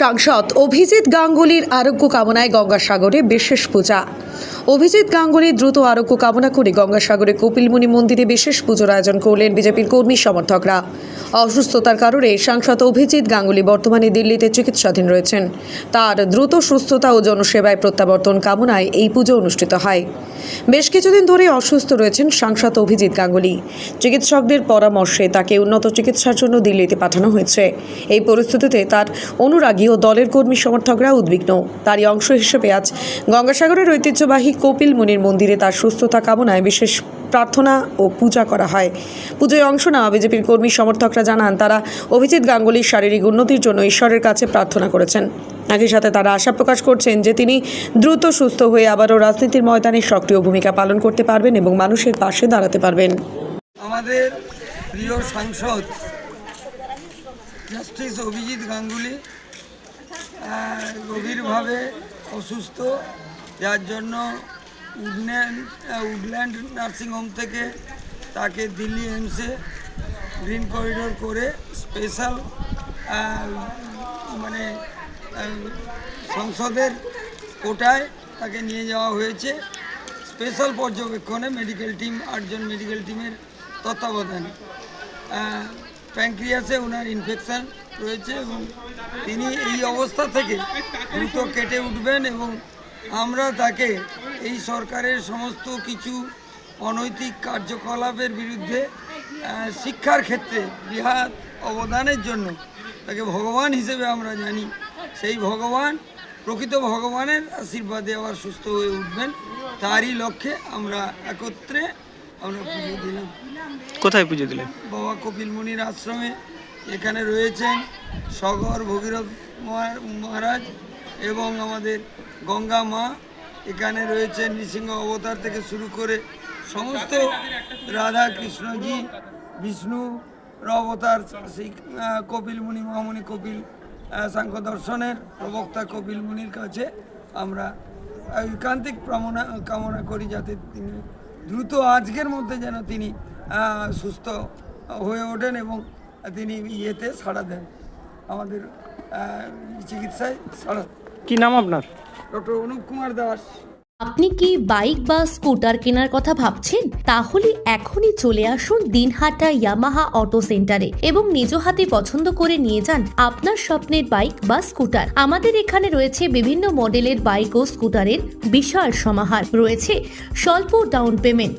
সাংসদ অভিজিৎ গাঙ্গুলির আরোগ্য কামনায় গঙ্গাসাগরে বিশেষ পূজা। অভিজিৎ গাঙ্গুলির দ্রুত আরোগ্য কামনা করে গঙ্গাসাগরে কপিলমুনি মন্দিরে বিশেষ পুজোর আয়োজন করলেন বিজেপির কর্মী সমর্থকরা। অসুস্থতার কারণে সাংসদ অভিজিৎ গাঙ্গুলি বর্তমানে দিল্লিতে চিকিৎসাধীন রয়েছেন। তার দ্রুত সুস্থতা ও জনসেবায় প্রত্যাবর্তন কামনায় এই পুজো অনুষ্ঠিত হয়। বেশ কিছুদিন ধরে অসুস্থ রয়েছেন সাংসদ অভিজিৎ গাঙ্গুলি। চিকিৎসকদের পরামর্শে তাকে উন্নত চিকিৎসার জন্য দিল্লিতে পাঠানো হয়েছে। এই পরিস্থিতিতে তার অনুরাগী ও দলের কর্মী সমর্থকরা উদ্বিগ্ন। তারই অংশ হিসেবে আজ গঙ্গাসাগরের ঐতিহ্যবাহী কপিল মুনির মন্দিরে তার সুস্থতা কামনায় বিশেষ প্রার্থনা ও পূজা করা হয়। পুজোয় অংশ নেওয়া বিজেপির কর্মী সমর্থকরা জানান, তারা অভিজিৎ গাঙ্গুলির শারীরিক উন্নতির জন্য ঈশ্বরের কাছে প্রার্থনা করেছেন। একই সাথে তারা আশা প্রকাশ করছেন যে তিনি দ্রুত সুস্থ হয়ে আবারও রাজনীতির ময়দানে সক্রিয় ভূমিকা পালন করতে পারবেন এবং মানুষের পাশে দাঁড়াতে পারবেন। আমাদের প্রিয় সাংসদ জাস্টিস অভিজিৎ গাঙ্গুলি গভীরভাবে অসুস্থ। যার জন্য উডল্যান্ড উডল্যান্ড নার্সিংহোম থেকে তাকে দিল্লি এমসে গ্রিন করিডোর করে স্পেশাল মানে সংসদের কোটায় তাকে নিয়ে যাওয়া হয়েছে। স্পেশাল পর্যবেক্ষণে মেডিকেল টিম আটজন মেডিকেল টিমের তত্ত্বাবধানে। প্যাঙ্ক্রিয়াসে ওনার ইনফেকশান রয়েছে এবং তিনি এই অবস্থা থেকে দ্রুত কেটে উঠবেন এবং আমরা তাকে এই সরকারের সমস্ত কিছু অনৈতিক কার্যকলাপের বিরুদ্ধে শিক্ষার ক্ষেত্রে বৃহৎ অবদানের জন্য তাকে ভগবান হিসেবে আমরা জানি। সেই ভগবান প্রকৃত ভগবানের আশীর্বাদে আবার সুস্থ হয়ে উঠবেন। তারই লক্ষ্যে আমরা একত্রে আমরা পুজো দিলাম। কোথায় পুজো দিলেন? বাবা কপিল মুনির আশ্রমে এখানে রয়েছেন সগর ভগীরথ মহারাজ এবং আমাদের গঙ্গা মা, এখানে রয়েছে নৃসিংহ অবতার থেকে শুরু করে সমস্ত রাধা কৃষ্ণজি বিষ্ণু অবতার শ্রী কপিল মুনি, মহামুনি কপিল সাংখ্য দর্শনের প্রবক্তা কপিল মুনির কাছে আমরা ঐকান্তিক কামনা কামনা করি যাতে তিনি দ্রুত আজকের মধ্যে যেন তিনি সুস্থ হয়ে ওঠেন এবং তিনি ইয়েতে সাড়া দেন। আমাদের চিকিৎসায় সাড়া কি নাম আপনার? ডক্টর অনুপ কুমার দাস। আপনি কি বাইক বা স্কুটার কেনার কথা ভাবছেন? তাহলে এখনই চলে আসুন দিনহাটা ইয়ামাহা অটো সেন্টারে এবং নিজ হাতে পছন্দ করে নিয়ে যান আপনার স্বপ্নের বাইক বা স্কুটার। আমাদের এখানে রয়েছে বিভিন্ন মডেলের বাইক ও স্কুটারের বিশাল সমাহার। রয়েছে স্বল্প ডাউন পেমেন্ট